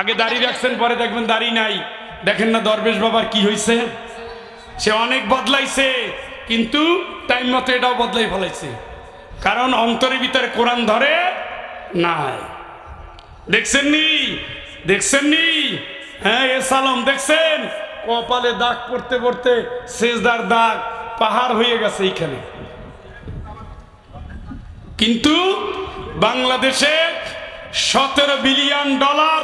আগে দাড়ি রাখছেন, পরে দেখবেন দাড়ি নাই। দেখেন না দরবেশ বাবার কি হয়েছে সে অনেক বদলাইছে, কিন্তু টাইম মতো এটাও বদলাই ফেলাইছে। কারণ অন্তরের ভিতরে কোরআন ধরে নাই। দেখছেন নি? দেখছেন নি? হ্যাঁ এ সালম, দেখছেন? কপালে দাগ পড়তে পড়তে শেষদার দাগ পাহাড় হয়ে গেছে এইখানে। কিন্তু বাংলাদেশে সতেরো বিলিয়ন ডলার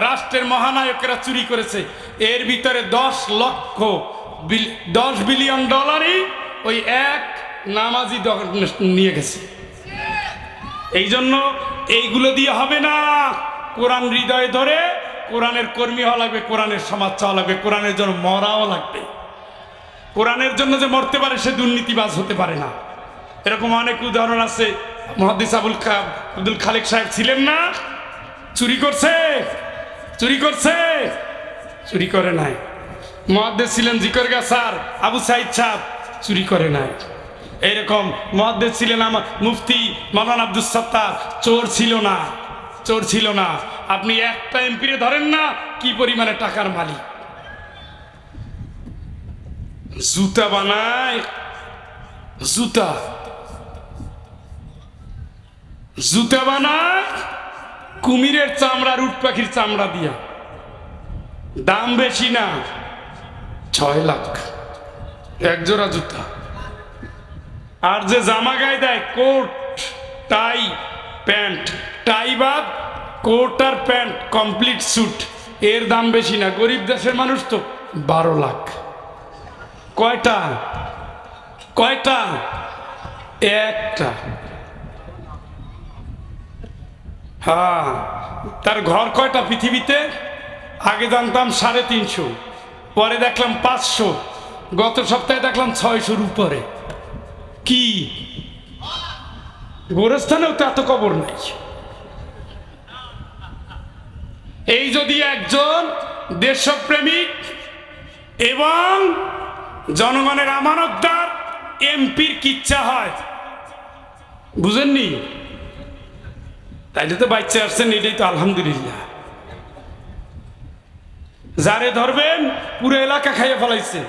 রাষ্ট্রের মহানায়কেরা চুরি করেছে। এর ভিতরে দশ লক্ষ দশ বিলিয়ন ডলারই ওই এক নামাজি নিয়ে গেছে। এই জন্য এইগুলো দিয়ে হবে না। কোরআন হৃদয়ে ধরে কোরআনের কর্মী হওয়া লাগবে, কোরআনের সমাজ চাওয়া লাগবে, কোরআনের জন্য মরাও লাগবে। কোরআনের জন্য যে মরতে পারে সে দুর্নীতিবাজ হতে পারে না। এরকম অনেক উদাহরণ আছে। মহাদিস আবুল আব্দুল খালেক সাহেব ছিলেন না? চুরি করছে? চুরি করছে? চুরি করে নাই। মহাদ্দেশ ছিলেন জিকর স্যার, আবু সাইদ সাহ চুরি করে নাই। এইরকম মহাদ্দেশ ছিলেন আমার মুফতি মালান আব্দুল সত্তার, চোর ছিল না, চোর ছিল না। আপনি একটা এমপিরে ধরেন না, কি পরিমাণে টাকার মালিক? জুতা বানায়, জুতা। জুতা বানায় কুমিরের চামড়া, রুট পাখির চামড়া দিয়া। দাম বেশি না, ছয় লাখ। এক জোড়া জুতা। আর যে জামা গায়ে দেয়, কোট, টাই, প্যান্ট। টাই বাদ, কোট আর প্যান্ট, কমপ্লিট স্যুট। এর দাম বেশি না। গরিব দেশের মানুষ তো বারো লাখ। কয়টা? কয়টা? একটা। হ্যাঁ তার ঘর কয়টা পৃথিবীতে? আগে জানতাম সাড়ে তিনশো, পরে দেখলাম পাঁচশো, গত সপ্তাহে দেখলাম ছয়শোর উপরে। কি? গোরস্থানেও তো এত কবর নাই। এই যদি একজন দেশপ্রেমিক এবং জনগণের আমানতদার, এমপির কিচ্ছা হয়। বুঝেননি? তাইলে তো বাচ্চা আসছেন, এটাই তো আলহামদুলিল্লাহ। যারে ধরবেন, পুরো এলাকা খাইয়ে ফেলাইছে।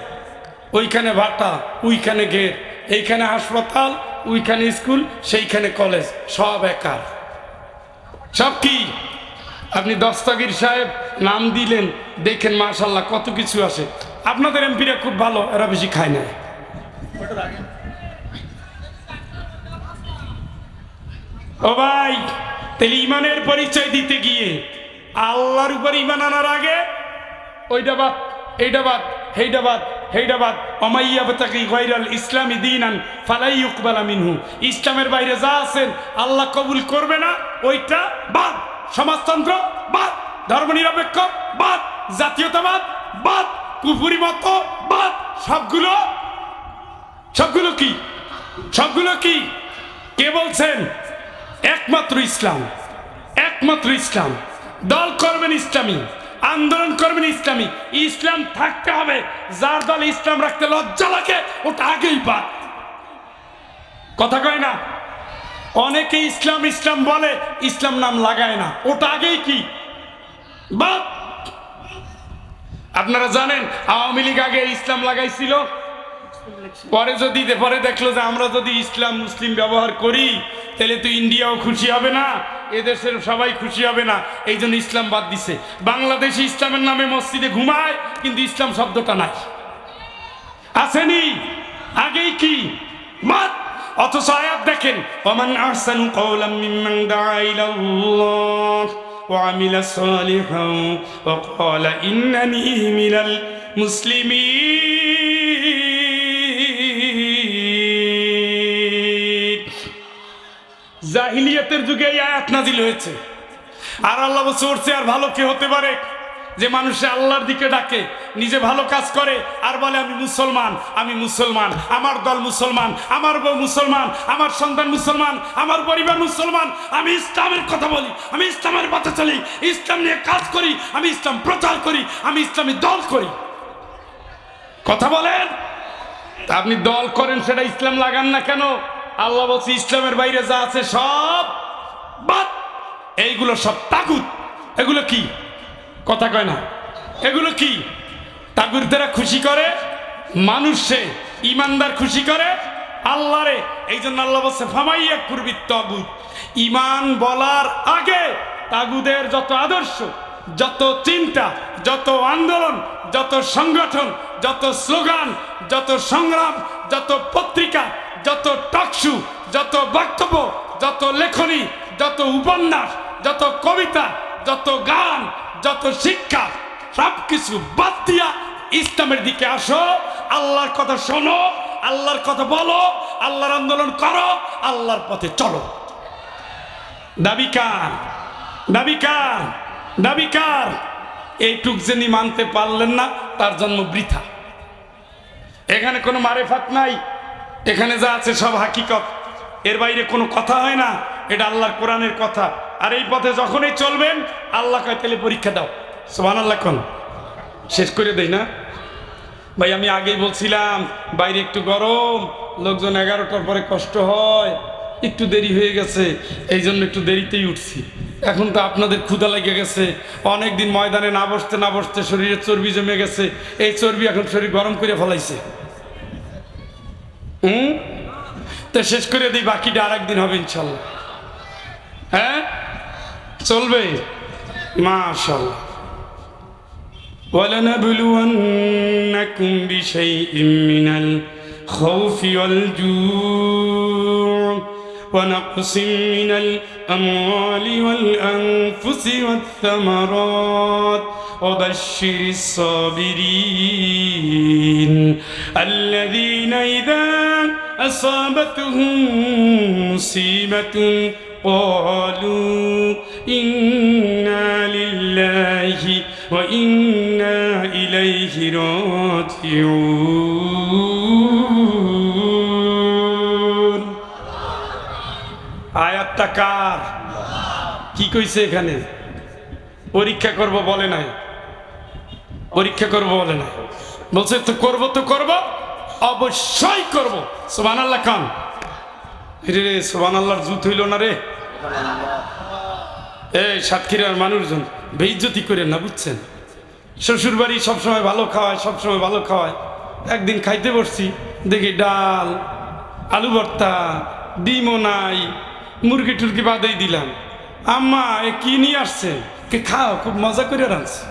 ওইখানে ভাটা, ওইখানে গেট, এইখানে হাসপাতাল, ওইখানে স্কুল, সেইখানে কলেজ, সব একার। সব কি? আপনি দস্তগীর সাহেব, নাম দিলেন, দেখেন মাশাল্লাহ কত কিছু আসে। আপনাদের এমপিরা খুব ভালো, এরা বেশি খায় না। ও ভাই তাহলে ইমানের পরিচয় দিতে গিয়ে আল্লাহর উপর ইমান আনার আগে ওইটা বাদ, এইটা বাদ হেইটা বাদ হেইটা বাদ। অমাইয়া বাতাকি গৈরাল ইসলামী দিনান ফালাই উকবালা মিনহু। ইসলামের বাইরে যা আছেন আল্লাহ কবুল করবে না, ওইটা বাদ। সমাজতন্ত্র বাদ। ধর্মনিরপেক্ষ বাদ। জাতীয়তাবাদ বাদ। কুফুরি মত বাদ। সবগুলো সবগুলো কি? সবগুলো কি? কে বলছেন? একমাত্র ইসলাম একমাত্র ইসলাম। দল করবেন ইসলামী, আন্দোলন করবেন ইসলামী। ইসলাম থাকতে হবে, যার দল ইসলাম রাখতে লজ্জা লাগে, ওটা আগেই পাক কথা কয় না? অনেকে ইসলাম ইসলাম বলে, ইসলাম নাম লাগায় না, ওটা আগেই কি? বাদ। আপনারা জানেন, আওয়ামী লীগ আগে ইসলাম লাগাইছিল পরে যদি পরে দেখল যে আমরা যদি ইসলাম মুসলিম ব্যবহার করি, তাহলে তো ইন্ডিয়াও খুশি হবে না এদেশের সবাই খুশি হবে না। এই জন্য ইসলাম বাদ দিছে। বাংলাদেশে ইসলামের নামে মসজিদে ঘুমায়, কিন্তু ইসলাম শব্দটা নাই। আসেনি? আগেই কি? অথচ আয়াত দেখেন, ওমান আহসানু কওলাম জাহিলিয়াতের যুগে এই আয়াত নাজিল হয়েছে। আর আল্লাহ চড়ছে আর ভালো কে হতে পারে? যে মানুষে আল্লাহর দিকে ডাকে, নিজে ভালো কাজ করে, আর বলে, আমি মুসলমান আমি মুসলমান, আমার দল মুসলমান, আমার বউ মুসলমান, আমার সন্তান মুসলমান, আমার পরিবার মুসলমান, আমি ইসলামের কথা বলি, আমি ইসলামের পথে চলি, ইসলাম নিয়ে কাজ করি, আমি ইসলাম প্রচার করি, আমি ইসলামী দল করি। কথা বলেন? আপনি দল করেন, সেটা ইসলাম লাগান না কেন? আল্লাহ বলছে, ইসলামের বাইরে যা আছে সব বাদ। এইগুলো সব তাগুত। এগুলো কি? কথা কয় না। এগুলো কি? তাগুরদেরা খুশি করে, মানুষে ইমানদার খুশি করে আল্লাহরে এই জন্য আল্লাহ বলছে ফামাইয়া করবি তাগুদ ইমান বলার আগে তাগুদের যত আদর্শ, যত চিন্তা, যত আন্দোলন, যত সংগঠন, যত স্লোগান, যত সংগ্রাম, যত পত্রিকা যত টকশু, যত বক্তব্য, যত লেখনী, যত উপন্যাস, যত কবিতা, যত গান, যত শিক্ষা সব কিছু বাদ দিয়া ইসলামের দিকে আসো, আল্লাহর কথা শোনো, আল্লাহর কথা বলো, আল্লাহর আন্দোলন করো, আল্লাহর পথে চলো। দাবি কার? দাবি কার? দাবি কার? এইটুক যিনি মানতে পারলেন না, তার জন্ম বৃথা। এখানে কোনো মারেফাত নাই। এখানে যা আছে সব হাকিকত। এর বাইরে কোনো কথা হয় না, এটা আল্লাহর কোরআনের কথা। আর এই পথে যখনই চলবেন, আল্লাহ কয়, তাহলে পরীক্ষা দাও। সোহান আল্লাহ কোন। শেষ করে দেই না? ভাই, আমি আগেই বলছিলাম, বাইরে একটু গরম, লোকজন এগারোটার পরে কষ্ট হয়, একটু দেরি হয়ে গেছে এই জন্য একটু দেরিতেই উঠছি। এখন তো আপনাদের ক্ষুধা লেগে গেছে। অনেক দিন ময়দানে না বসতে না বসতে শরীরে চর্বি জমে গেছে। এই চর্বি এখন শরীর গরম করে ফেলাইছে। হুম তো শেষ করে দিই বাকিটা আর একদিন হবে ইনশাল্লাহ হ্যাঁ চলবে মাশাল্লাহ ولنبلونكم بشيء من الخوف والجوع ونقص من الأموال والأنفس والثمرات وبشر الصابرين الذين إذا أصابتهم مصيبة قالوا إنا لله وإنا إليه راجعون আয়াতটা কার কি কইছে এখানে পরীক্ষা করব বলে নাই পরীক্ষা করব বলে নাই বলছে তো করব তো করব অবশ্যই করব। সোবান আল্লাহ খান রে রে সোবান আল্লাহর জুত হইল না রে? এই সাতক্ষীরার মানুষজন বেইজ্জতি করে না বুঝছেন? শ্বশুর বাড়ি সবসময় ভালো খাওয়ায় সবসময় ভালো খাওয়ায়। একদিন খাইতে বসছি দেখি ডাল আলু ভর্তা ডিমও নাই মুরগি টুরগি বাদেই দিলাম। আম্মা এ কি নিয়ে আসছে কে খাও খুব মজা করে রাঁধছে।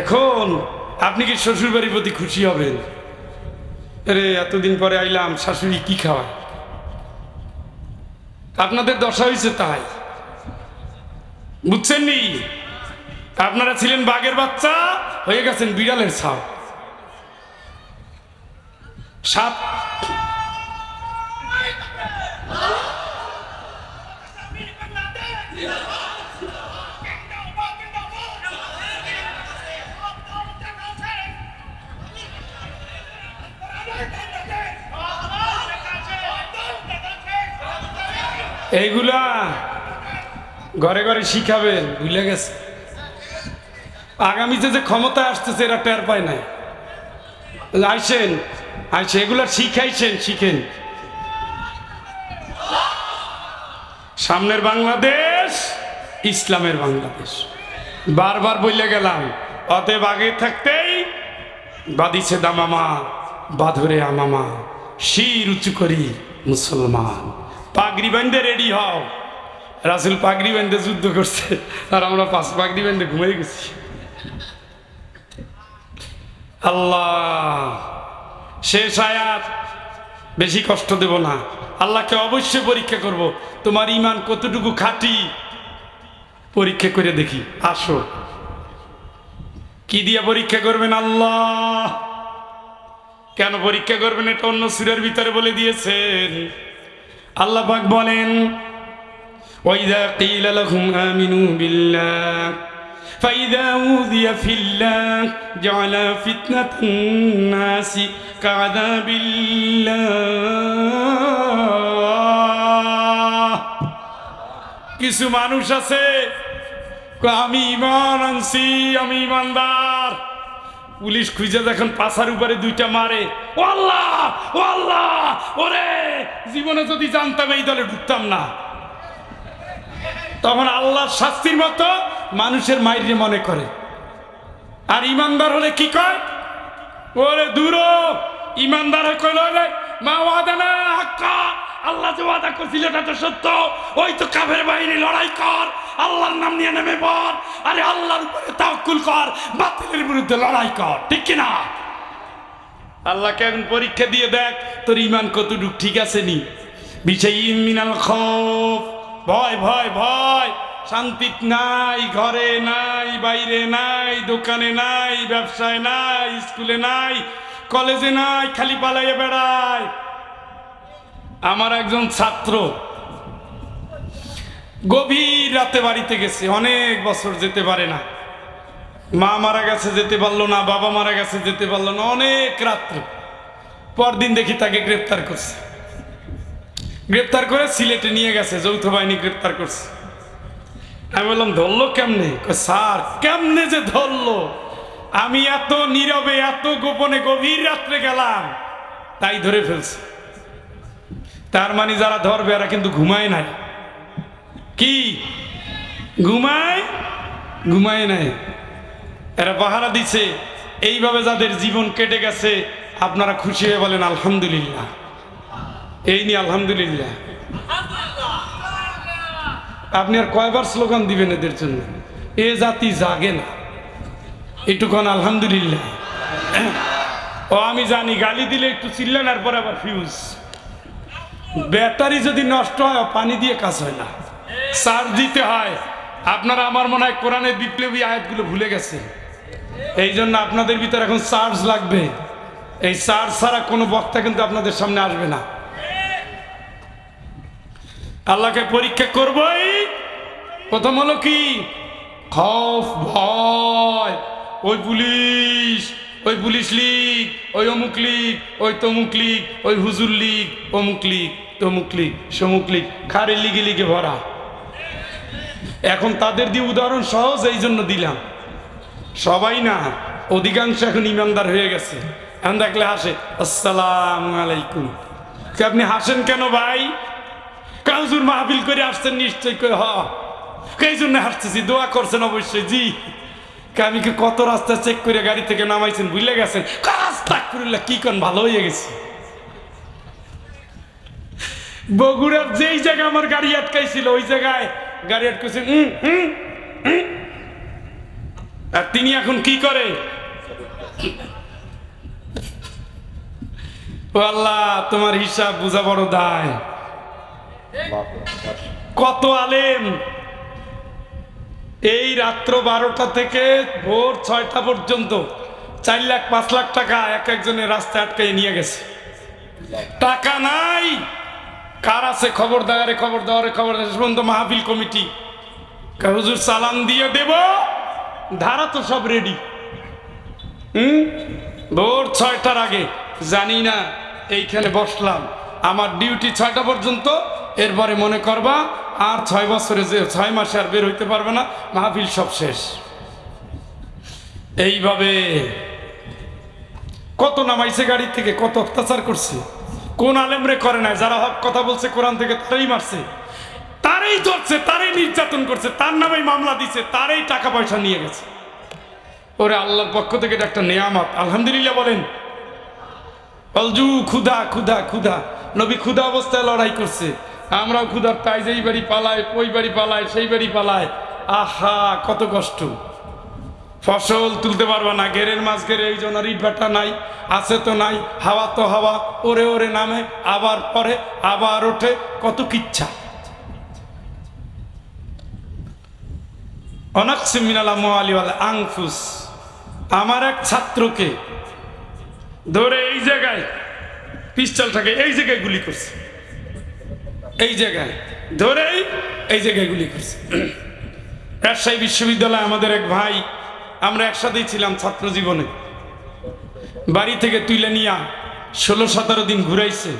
এখন আপনি কি শ্বশুর বাড়ির প্রতি খুশি হবেন আরে এতদিন পরে আইলাম শাশুড়ি কি খাওয়ায় আপনাদের দশা হয়েছে তাই বুঝছেন নি আপনারা ছিলেন বাঘের বাচ্চা হয়ে গেছেন বিড়ালের ছাও সাপ এইগুলা ঘরে ঘরে শিখাবেন, ভুলে গেছে। আগামীতে যে ক্ষমতা আসতেছে, এরা টের পায় নাই। আইসেন আইসে এগুলা শিখাইছেন, শিখেন। সামনের বাংলাদেশ, ইসলামের বাংলাদেশ। বারবার বললে গেলাম, অতএব আগে থাকতেই বাদিছে দামামা, বাধরে আমামা, শির উঁচু করি মুসলমান। পাগড়ি বান্ধে রেডি হও। রাসুল পাগড়ি বান্ধে যুদ্ধ করছে, আর আমরা পাঁচ পাগড়ি বান্ধে ঘুমিয়ে গেছি। আল্লাহ, শেষ আয়াত, বেশি কষ্ট দেব না। আল্লাহকে অবশ্যই পরীক্ষা করব। তোমার ইমান কতটুকু খাঁটি? পরীক্ষা করে দেখি। আসো। কি দিয়ে পরীক্ষা করবেন আল্লাহ? কেন পরীক্ষা করবেন এটা অন্য সুরের ভিতরে বলে দিয়েছেন। আল্লাহ পাক বলেন وإذا قيل لهم آمنوا بالله فإذا أوذي في الله جعل فتنة الناس كعذاب الله কিছু মানুষ আছে কয়, আমি ইমান আনছি আমি ইমানদার পুলিশ খুঁজে দেখেন পাশার উপরে দুইটা মারে। ও আল্লাহ ও আল্লাহ, ওরে, জীবনে যদি জানতাম এই দলে ঢুকতাম না। তখন আল্লাহর শাস্তির মতো মানুষের মাইরে মনে করে। আর ইমানদার হলে কি কয়? ওরে দূর ইমানদার কইল, ওরে, মা ওয়াদা না আল্লাহ যে ওয়াদা করছিল, এটা তো সত্য। ওই তো কাফের বাহিনী, লড়াই কর। আল্লাহর নাম নিয়ে নেমে পড়। আরে আল্লাহর উপরে তাওকুল কর, বাতিলের বিরুদ্ধে লড়াই কর, ঠিক কি না আল্লাহকে এখন পরীক্ষা দিয়ে দেখ, তোর ইমান কতটুক ঠিক আছে নি? বিছাই মিনাল ভয় ভয় ভয়। শান্তি নাই, ঘরে নাই, বাইরে নাই, দোকানে নাই, ব্যবসায় নাই, স্কুলে নাই, কলেজে নাই, খালি পালাইয়ে বেড়ায়। আমার একজন ছাত্র গভীর রাতে বাড়িতে গেছে, অনেক বছর যেতে পারে না। মা মারা গেছে, যেতে পারল না, বাবা মারা গেছে, যেতে পারল না, অনেক রাত্র। পরদিন দেখি তাকে গ্রেপ্তার করছে। গ্রেপ্তার করে সিলেটে নিয়ে গেছে, যৌথ বাহিনী গ্রেপ্তার করছে। আমি বললাম, ধরলো কেমনে? স্যার, কেমনে যে ধরলো? আমি এত নীরবে, এত গোপনে গভীর রাত্রে গেলাম, তাই ধরে ফেলছে। তার মানে যারা ধরবে, এরা কিন্তু ঘুমায় নাই। কি? ঘুমায়? ঘুমায় নাই। এরা পাহারা দিছে, এইভাবে যাদের জীবন কেটে গেছে, আপনারা খুশি হয়ে বলেন, আলহামদুলিল্লাহ। এই নিয়ে আলহামদুলিল্লাহ। আপনি আর কয়বার স্লোগান দিবেন এদের জন্য? এ জাতি জাগে না। এটুকুন আলহামদুলিল্লাহ। ও, আমি জানি, গালি দিলে একটু চিল্লেন, আর পরে আবার ফিউজ ব্যাটারি যদি নষ্ট হয় পানি দিয়ে কাজ হয় না। চার্জ দিতে হয়। আপনারা আমার মনে হয় কোরআনের বিপ্লবী আয়াতগুলো ভুলে গেছে। এই জন্য আপনাদের ভিতরে এখন চার্জ লাগবে। এই চার্জ ছাড়া কোনো বক্তা কিন্তু আপনাদের সামনে আসবে না। আল্লাহকে পরীক্ষা করবই। প্রথম হলো কি? খফ, ভয়। ওই পুলিশ ওই পুলিশ লীগ, ওই অমুক লীগ, ওই তমুক লীগ, ওই হুজুর লীগ, অমুক লীগ, তমুক লীগ, সমুক লীগ খারের লিগে লিগে ভরা। এখন তাদের দিয়ে উদাহরণ সহজ, এই জন্য দিলাম। সবাই না, অধিকাংশ এখন ইমানদার হয়ে গেছে। এখন দেখলে হাসে, আসসালাম আলাইকুম। আপনি হাসেন কেন ভাই? কাউজুর মাহফিল করে আসছেন নিশ্চয় করে হ। এই জন্য হাসতেছি, দোয়া করছেন অবশ্যই, জি। আমি কি কত রাস্তা চেক করে গাড়ি থেকে নামাইছেন, ভুলে গেছেন? করলে কি কন ভালো হয়ে গেছে। বগুড়ার যেই জায়গায় আমার গাড়ি আটকাইছিল, ওই জায়গায় গাড়ি আটকেছে। আর তিনি এখন কি করে? আল্লাহ, তোমার হিসাব বোঝা বড় দায়। কত আলেম। এই রাত্র বারোটা থেকে ভোর ছয়টা পর্যন্ত চার লাখ, পাঁচ লাখ টাকা এক একজনের রাস্তায় আটকাই নিয়ে গেছে। টাকা নাই। কার আছে খবর দেওয়ারে খবর দেওয়ারে খবর দেওয়ারে পর্যন্ত মাহফিল কমিটি। হুজুর সালাম দিয়ে দেব? ধারা তো সব রেডি হুম? ভোর ছয়টার আগে। জানি না, এইখানে বসলাম। আমার ডিউটি ছয়টা পর্যন্ত। এরপরে মনে করবা, আর ছয় বছরে যে ছয় মাসে আর বের হইতে পারবে না, মাহফিল সব শেষ। এইভাবে। কত নামাইছে গাড়ি থেকে, কত অত্যাচার করছে? কোন আলেমরে করে নাই, যারা হক কথা বলছে, কোরআন থেকে তারাই মারছে। তারাই ধরছে, তারাই নির্যাতন করছে, তার নামে মামলা দিছে, তারাই টাকা পয়সা নিয়ে গেছে। ওরে আল্লাহর পক্ষ থেকে এটা একটা নেয়ামত। আলহামদুলিল্লাহ বলেন। অলজু ক্ষুধা ক্ষুধা ক্ষুধা। নবী ক্ষুধা অবস্থায় লড়াই করছে। আমরাও ক্ষুধার তাই যেই বাড়ি পালায়, ওই বাড়ি পালায়, সেই বাড়ি পালায়। আহা, কত কষ্ট। ফসল তুলতে পারবা না গেরের মাছ গেরে এই জন্য ইটভাটা নাই, আছে তো নাই, হাওয়া তো হাওয়া, ওরে ওরে নামে, আবার পরে, আবার ওঠে, কত কিচ্ছা। আংফুস আমার এক ছাত্রকে ধরে এই জায়গায় পিস্টলটাকে এই জায়গায় গুলি করছে। এই জায়গায়, ধরেই এই জায়গায় গুলি করছে। রাজশাহী বিশ্ববিদ্যালয়ে আমাদের এক ভাই আমরা একসাথেই ছিলাম ছাত্র জীবনে বাড়ি থেকে তুলে নিয়া ষোলো সতেরো দিন ঘুরাইছে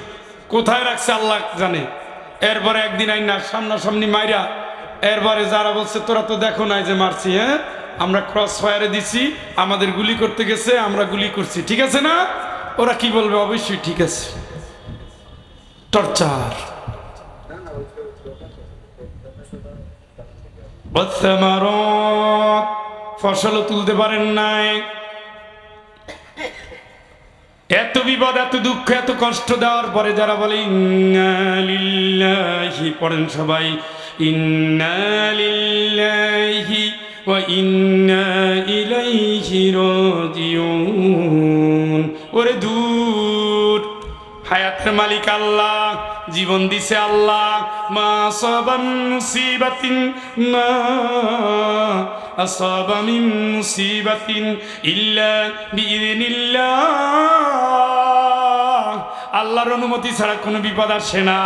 কোথায় রাখছে আল্লাহ জানে এরপরে একদিন আইনা সামনাসামনি মাইরা এরপরে যারা বলছে তোরা তো দেখো নাই যে মারছি হ্যাঁ আমরা ক্রস ফায়ারে দিছি আমাদের গুলি করতে গেছে আমরা গুলি করছি ঠিক আছে না ওরা কি বলবে অবশ্যই ঠিক আছে টর্চার والثمرات ফসলও তুলতে পারেন নাই। এত বিপদ, এত দুঃখ, এত কষ্ট দেওয়ার পরে যারা বলে ইন্নালিল্লাহি পড়েন সবাই, ইন্না লিল্লাহি ওয়া ইন্না ইলাইহি রাজিউন। ওরে দূর, হায়াতের মালিক আল্লাহ। জীবন দিছে আল্লাহ। মা সবাম মুসিবাতিন মা আসাবামিন মুসিবাতিন ইল্লা বিইذنিল্লাহ আল্লাহর অনুমতি ছাড়া কোনো বিপদ আসে না।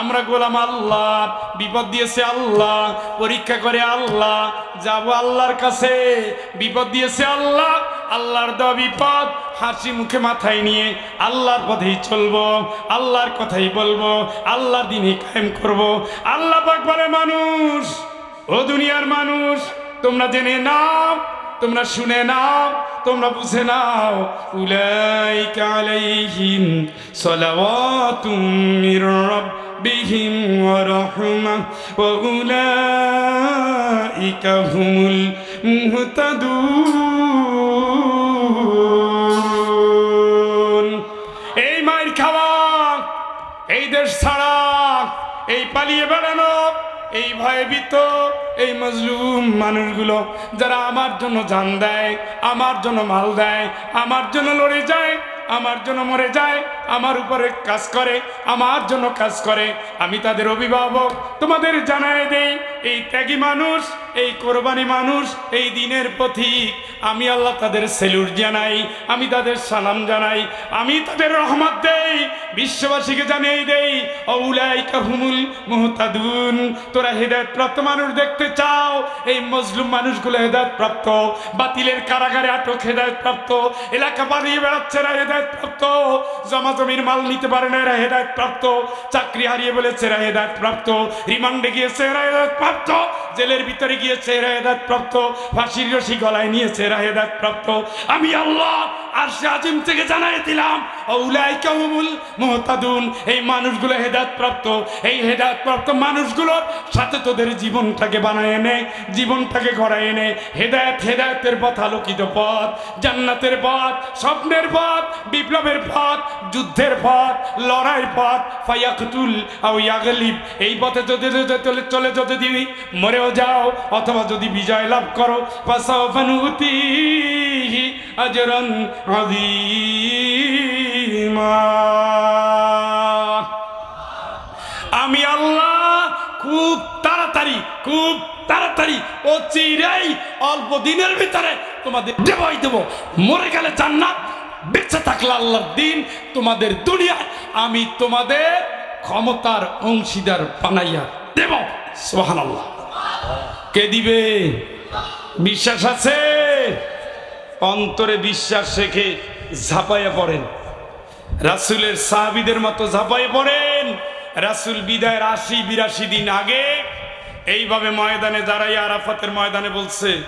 আমরা গোলাম আল্লাহ, বিপদ দিয়েছে আল্লাহ, পরীক্ষা করে আল্লাহ, যাব আল্লাহর কাছে। বিপদ দিয়েছে আল্লাহ, আল্লাহর দেওয়া বিপদ হাসি মুখে মাথায় নিয়ে আল্লাহর পথেই চলবো, আল্লাহর কথাই বলব, আল্লাহর দিনই কায়েম করব। আল্লাহ পাক বলে মানুষ, ও দুনিয়ার মানুষ, তোমরা জেনে নাও তোমরা শুনে নাও, তোমরা বুঝে নাও। উলাইকা আলাইহিম সালাওয়াতুম মির ওয়া রাহমাহ ওয়া উলাইকা হুমুল মুহতাদুন। এই ভয়ভীত, এই মজলুম মানুষগুলো, যারা আমার জন্য জান দেয়, আমার জন্য মাল দেয়, আমার জন্য লড়ে যায়, আমার জন্য মরে যায়, আমার উপরে কাজ করে, আমার জন্য কাজ করে। আমি তাদের অভিভাবক, তোমাদের জানায় দেই, এই ত্যাগী মানুষ এই কোরবানি মানুষ, এই দিনের পথিক আমি আল্লাহ তাদের সেলুট জানাই, আমি তাদের সালাম জানাই, আমি তাদের রহমত দেই, বিশ্ববাসীকে জানিয়ে দেই অউলাই কাহুমুল মুহতাদুন। তোরা হেদায়ত প্রাপ্ত মানুষ দেখতে চাও, এই মজলুম মানুষগুলো হেদায়ত প্রাপ্ত বাতিলের কারাগারে আটক হেদায়ত প্রাপ্ত এলাকা পালিয়ে বেড়াচ্ছে হেদায়ত প্রাপ্ত জমা জমির মাল নিতে পারে না এরা হেদায়ত প্রাপ্ত চাকরি হারিয়ে বলেছে এরা হেদায়ত প্রাপ্ত রিমান্ডে গিয়েছে এরা হেদায়ত প্রাপ্ত জেলের ভিতরে গিয়েছে এরা রেহেদাত প্রাপ্ত। ফাঁসির রশি গলায় নিয়েছে রেহেদাত প্রাপ্ত। আমি আল্লাহ আর আজিম থেকে জানাই দিলাম ওলাই কাউমুল মোহতাদুন এই মানুষগুলো হেদায়ত প্রাপ্ত এই হেদায়ত প্রাপ্ত মানুষগুলোর সাথে তোদের জীবনটাকে বানায় এনে, জীবনটাকে গড়ায় এনে, হেদায়ত হেদায়তের পথ আলোকিত পথ, জান্নাতের পথ, স্বপ্নের পথ, বিপ্লবের পথ, যুদ্ধের পথ লড়াই পথ ফাইয়াকুল আও ইয়াগলিব। এই পথে যদি চলে চলে যদি মরেও যাও, অথবা যদি বিজয় লাভ করো ফাসাফানুতিহি আজরান আমি আল্লাহ খুব তাড়াতাড়ি খুব তাড়াতাড়ি ও চিরাই অল্প দিনের ভিতরে তোমাদের দেবই দেব। মরে গেলে জান্নাত, বেঁচে থাকলে আল্লাহর দিন তোমাদের দুনিয়ায়। আমি তোমাদের ক্ষমতার অংশীদার বানাইয়া দেব। সোহান আল্লাহ কে দিবে? বিশ্বাস আছে? অন্তরে বিশ্বাস রেখে ঝাঁপাইয়া পড়েন। রাসুলের সাহাবিদের মতো ঝাঁপাইয়ে পড়েন। রাসুল বিদায়ের আশি বিরাশি দিন আগে এইভাবে ময়দানে দাঁড়াই আরাফাতের ময়দানে বলছে,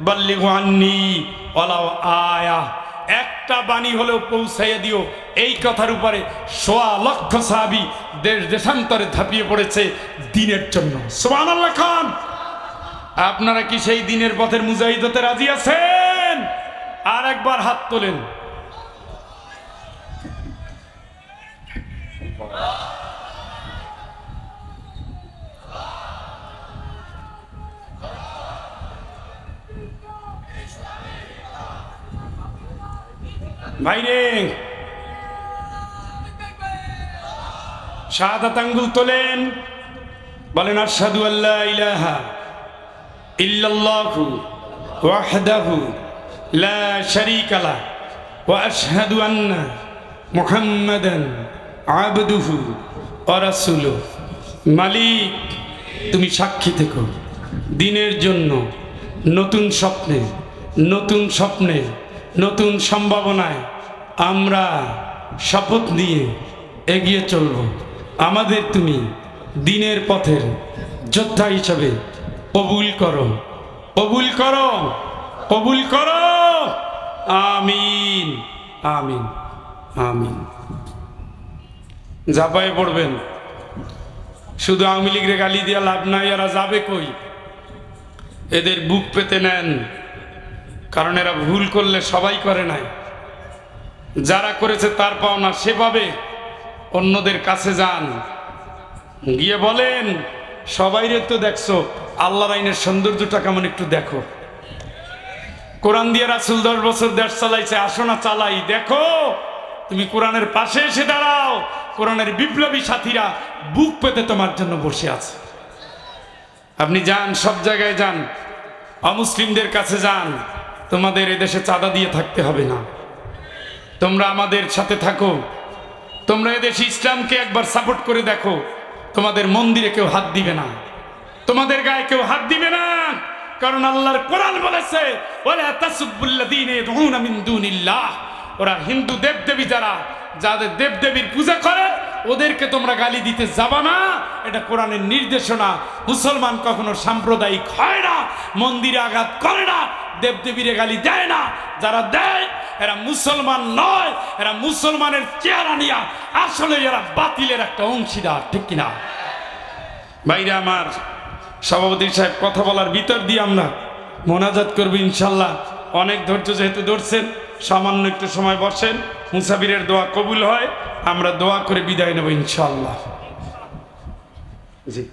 বাল্লিগু আন্নি অলাও আয়া। একটা বাণী হলেও পৌঁছাইয়া দিও। এই কথার উপরে সোয়া লক্ষ সাহাবি দেশ দেশান্তরে ঝাঁপিয়ে পড়েছে দিনের জন্য। আল্লাহ খান! আপনারা কি সেই দিনের পথের মুজাহিদ হতে রাজি আছেন? আর একবার হাত তোলেন। ভাইরে শাহাদাত আঙ্গুল তোলেন। বলেন আশহাদু আল্লাহ ইলাহা ইল্লাল্লাহু ওয়াহদাহু। শারীকা লা ওয়া আশহাদু আন্না মুহাম্মাদান আবদুহু ওয়া মালিক, তুমি সাক্ষী থেকো। দিনের জন্য নতুন স্বপ্নে নতুন স্বপ্নে, নতুন সম্ভাবনায় আমরা শপথ নিয়ে এগিয়ে চলব। আমাদের তুমি দিনের পথের যোদ্ধা হিসাবে কবুল করো। কবুল করো কবুল করো। আমিন। আমিন। আমিন। ঝাঁপায় পড়বেন। শুধু আওয়ামী লীগের গালি দিয়া লাভ নাই, এরা যাবে কই? এদের বুক পেতে নেন, কারণ এরা ভুল করলে সবাই করে নাই। যারা করেছে তার পাওনা সেভাবে অন্যদের কাছে যান। গিয়ে বলেন, সবাইরে তো দেখছ, আল্লাহর আইনের সৌন্দর্যটা কেমন একটু দেখো। কোরআন দিয়ে রাসুল দশ বছর দেশ চালাইছে, আসো না চালাই, দেখো। তুমি কোরআনের পাশে এসে দাঁড়াও। কোরআনের বিপ্লবী সাথীরা বুক পেতে তোমার জন্য বসে আছে। আপনি যান, সব জায়গায় যান। অমুসলিমদের কাছে যান। তোমাদের এদেশে চাঁদা দিয়ে থাকতে হবে না। তোমরা আমাদের সাথে থাকো। তোমরা এদেশে ইসলামকে একবার সাপোর্ট করে দেখো। তোমাদের মন্দিরে কেউ হাত দিবে না। তোমাদের গায়ে কেউ হাত দিবে না। কারণ আল্লাহর কোরআন বলেছে ওলা তাসুবুল্লাযীনা ইয়াদউনা মিন দুনিল্লাহ। ওরা হিন্দু দেবদেবী যারা, যাদের দেবদেবীর পূজা করে, ওদেরকে তোমরা গালি দিতে যাবা না। এটা কোরআনের নির্দেশনা। মুসলমান কখনো সাম্প্রদায়িক হয় না, মন্দিরে আঘাত করে না, দেবদেবীরে গালি দেয় না। যারা দেয়, এরা মুসলমান নয়, এরা মুসলমানের চেহারা নিয়া আসলে এরা বাতিলের একটা অংশীদার, ঠিক কিনা? বাইরে আমার সভাপতি সাহেব, কথা বলার ভিতর দিয়ে আমরা মোনাজাত করব ইনশাল্লাহ। অনেক ধৈর্য যেহেতু ধরছেন, সামান্য একটু সময় বসেন, মুসাফিরের দোয়া কবুল হয়, আমরা দোয়া করে বিদায় নেব ইনশাল্লাহ। জি।